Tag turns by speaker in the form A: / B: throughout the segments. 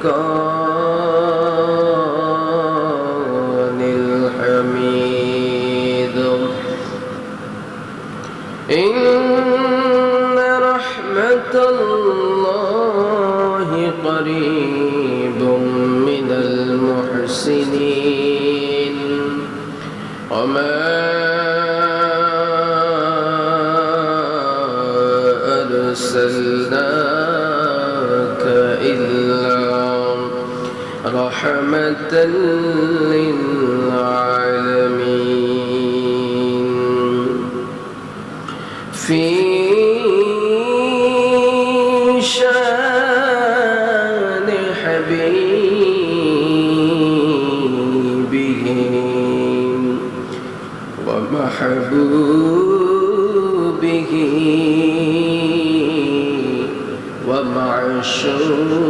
A: الفرقان الحميد. إن رحمة الله قريب من المحسنين. وما أرسلناك رحمة للعالمين. في شأن حبيبه ومحبوبه ومعشوقه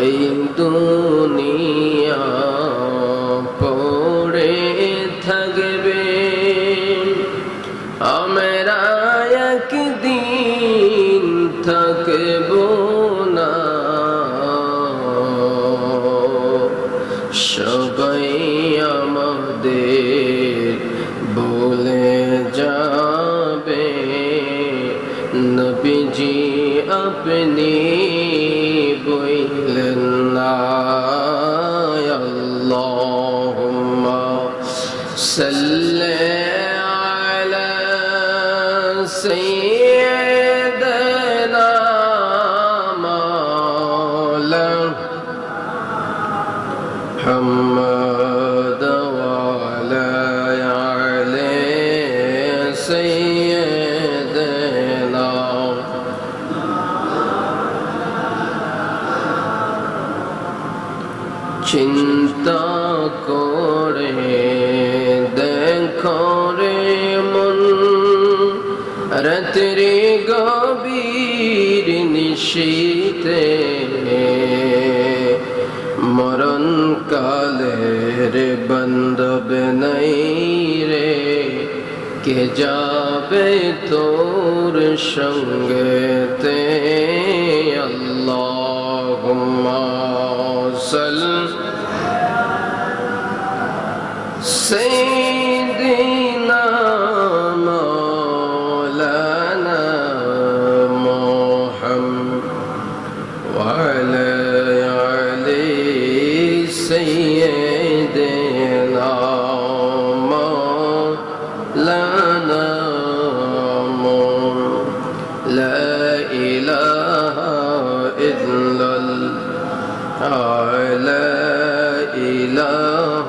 A: এই দুনিয়া পড়ে থাকবে। আমরা একদিন থাকব না। محمد وعلى آل سيدنا চিন্তা করে দেখো রে মন রাত্রি গভীর নিশীতে কালে রে বন্দব নাই রে কে যাবে তোর সঙ্গে তে আল্লাহ সেই سيدنا مولانا محمد لا إله إلا الله لا إله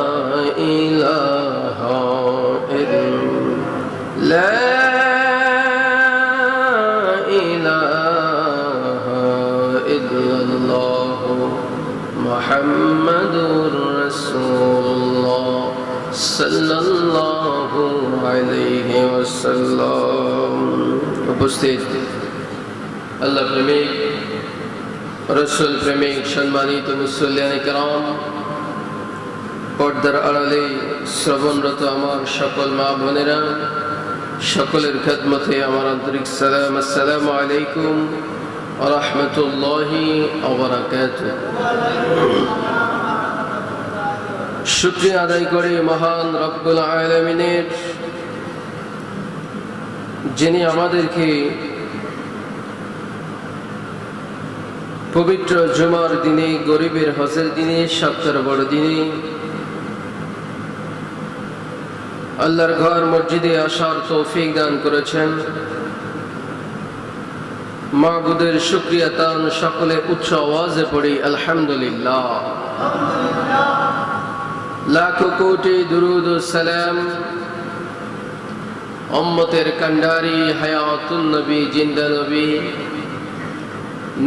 A: সাল্লাল্লাহু আলাইহি ওয়াসাল্লাম উপস্থিত আল্লাহ প্রেমিক রসুল প্রেমিক সম্মানিত মুসল্লিয়ান کرام পর্দার আড়ালে শ্রবণরত আমার সকল মা বোনেরা সকলের খেদমতে আমার আন্তরিক সালাম আসসালামু আলাইকুম রহমতুল্লাহি শুক্রিয়া আদায় করে মহান রব্বুল আলমিনের, যিনি আমাদেরকে পবিত্র জুমার দিনে, গরিবের হজের দিনে সপ্তাহ বড় দিনে, আল্লাহর ঘর মসজিদে আসার তৌফিক দান করেছেন। মাহবুদের শুক্রিয়া তান সকলে উচ্চ আওয়াজে পড়ি, আলহামদুলিল্লাহ। লাখো কোটি দুরুদ সালাম। অম্মতের কান্ডারি হায়াতুন নবী, জিন্দা নবী,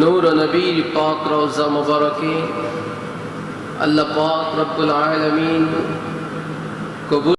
A: নূর নবীর পাক রওজা মুবারকে আল্লাহ পাক রব্বুল আলামিন কবুল